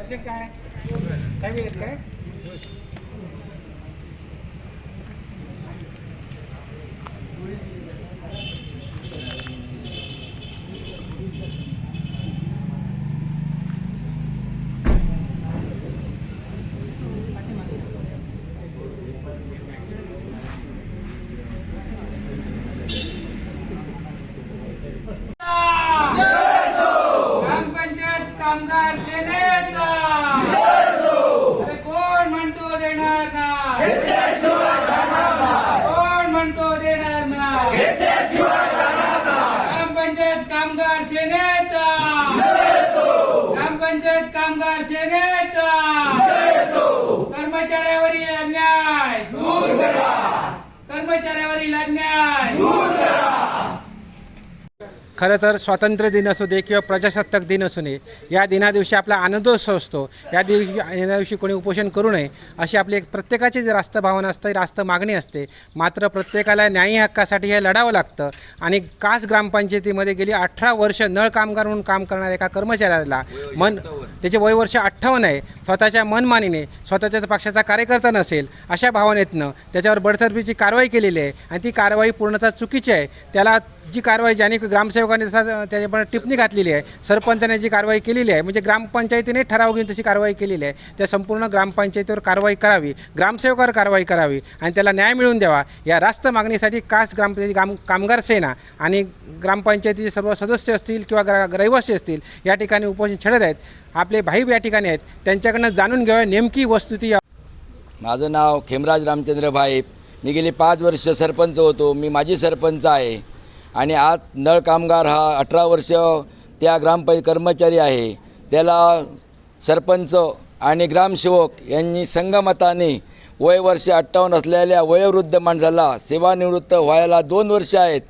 त्याचे काय काय ग्रामपंचायत कामगार सेनेचा. ग्रामपंचायत कामगार सेनेचा. कर्मचाऱ्यावरील अन्याय. दूर करा कर्मचाऱ्यावरील अन्याय. खरं तर स्वातंत्र्य दिन असू दे किंवा प्रजासत्ताक दिन असू नये या दिनादिवशी आपला आनंदोत्सव असतो या दिवशी या दिवशी कोणी उपोषण करू नये अशी आपली एक प्रत्येकाची जी रास्त भावना असते रास्त मागणी असते मात्र प्रत्येकाला न्यायी हक्कासाठी हे लढावं लागतं. आणि कास ग्रामपंचायतीमध्ये गेली अठरा वर्ष नळ कामगार म्हणून काम करणाऱ्या एका कर्मचाऱ्याला मन त्याचे वय वर्ष अठ्ठावन्न आहे स्वतःच्या मनमानीने स्वतःच्या पक्षाचा कार्यकर्ता नसेल अशा भावनेतनं त्याच्यावर बडतर्फीची कारवाई केलेली आहे. आणि ती कारवाई पूर्णतः चुकीची आहे. त्याला जी कारवाई ज्याने ग्रामसेवकाने तसा त्याच्यावर टिप्पणी घातलेली आहे. सरपंचाने जी कारवाई केलेली आहे म्हणजे ग्रामपंचायतीने ठराव घेऊन तशी कारवाई केलेली आहे. त्या संपूर्ण ग्रामपंचायतीवर कारवाई करावी ग्रामसेवकावर कारवाई करावी आणि त्याला न्याय मिळवून द्यावा या रास्त मागणीसाठी कास ग्रामपंचायती ग्राम कामगार सेना आणि ग्रामपंचायतीचे सर्व सदस्य असतील किंवा ग्रा रहिवासी असतील या ठिकाणी उपोषण छेडत आहेत. आपले भाई या ठिकाणी आहेत. त्यांच्याकडनं जाणून घ्यावं नेमकी वस्तुती माझं नाव खेमराज रामचंद्र भाई. मी गेली पाच वर्ष सरपंच होतो. मी माजी सरपंच आहे. आणि आज नळ कामगार हा अठरा वर्ष त्या ग्रामपंचायत कर्मचारी आहे. त्याला सरपंच आणि ग्रामसेवक यांनी संगमताने वय वर्ष अठ्ठावन्न असलेल्या वयोवृद्ध माणसाला सेवानिवृत्त व्हायला दोन वर्ष आहेत.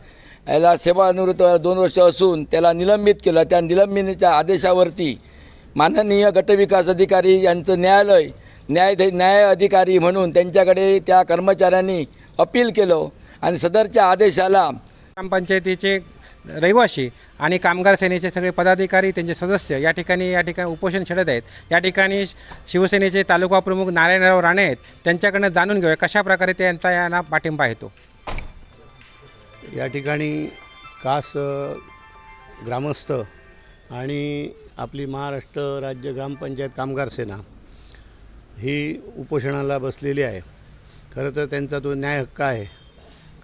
याला सेवानिवृत्त व्हायला दोन वर्ष असून त्याला निलंबित केलं. त्या निलंबनाच्या आदेशावरती माननीय गटविकास अधिकारी यांचं न्यायालय न्याय न्याय अधिकारी म्हणून त्यांच्याकडे त्या कर्मचाऱ्यांनी अपील केलं आणि सदरच्या आदेशाला ग्रामपंचायतीचे रहिवासी आणि कामगार सेनेचे सगळे पदाधिकारी त्यांचे सदस्य या ठिकाणी या ठिकाणी उपोषण छेडत आहेत. या ठिकाणी शिवसेनेचे तालुका प्रमुख नारायणराव राणे आहेत. त्यांच्याकडनं जाणून घेऊया कशा प्रकारे त्यांचा यांना पाठिंबा येतो या ठिकाणी कास ग्रामस्थ आणि आपली महाराष्ट्र राज्य ग्रामपंचायत कामगार सेना ही उपोषणाला बसलेली आहे. खरं तर त्यांचा तो न्याय हक्क आहे.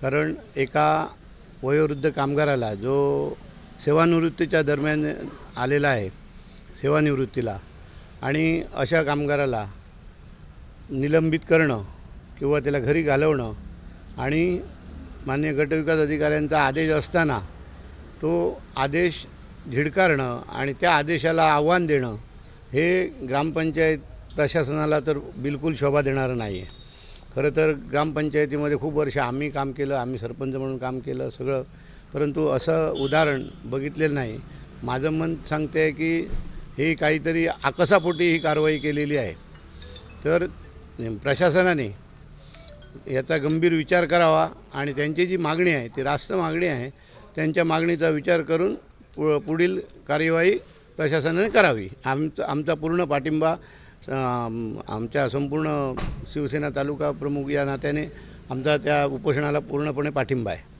कारण एका वयोवृद्ध कामगाराला जो सेवानिवृत्तीच्या दरम्यान आलेला आहे सेवानिवृत्तीला आणि अशा कामगाराला निलंबित करणं किंवा त्याला घरी घालवणं आणि मान्य गटविकास अधिकाऱ्यांचा आदेश असताना तो आदेश झिडकारणं आणि त्या आदेशाला आव्हान देणं हे ग्रामपंचायत प्रशासनाला तर बिलकुल शोभा देणारं नाही आहे खरं तर ग्रामपंचायतीमध्ये खूप वर्ष आम्ही काम केलं आम्ही सरपंच म्हणून काम केलं सगळं. परंतु असं उदाहरण बघितलेलं नाही. माझं मन सांगते आहे की ही काहीतरी आकसापोटी ही कारवाई केलेली आहे. तर प्रशासनाने याचा गंभीर विचार करावा आणि त्यांची जी मागणी आहे ती रास्त मागणी आहे त्यांच्या मागणीचा विचार करून पु पुढील कार्यवाही प्रशासनाने करावी. आमचा आमचा पूर्ण पाठिंबा आमच्या संपूर्ण शिवसेना तालुका प्रमुख या नात्याने आमचा त्या उपोषणाला पूर्णपणे पाठिंबा आहे.